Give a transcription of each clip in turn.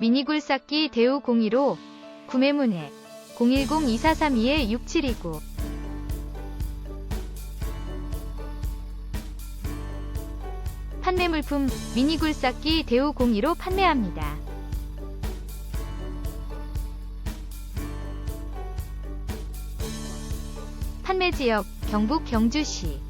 미니 굴삭기 대우 02로 구매 문의 010-2432-6729 판매 물품 미니 굴삭기 대우 02로 판매합니다. 판매 지역 경북 경주시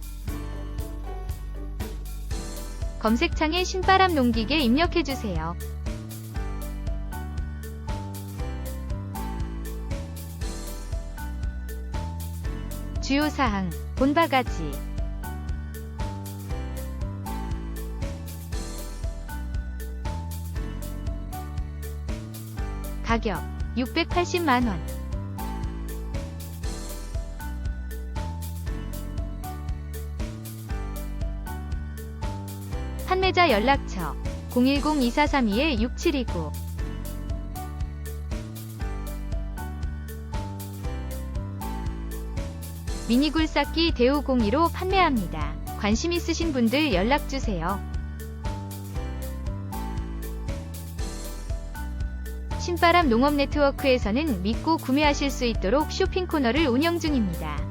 검색창에 신바람 농기계 입력해주세요. 주요사항, 본바 가지. 가격, 680만원. 판매자 연락처 010-2432-6729 미니굴 쌓기 대우 02로 판매합니다. 관심 있으신 분들 연락주세요. 신바람 농업 네트워크에서는 믿고 구매하실 수 있도록 쇼핑 코너를 운영 중입니다.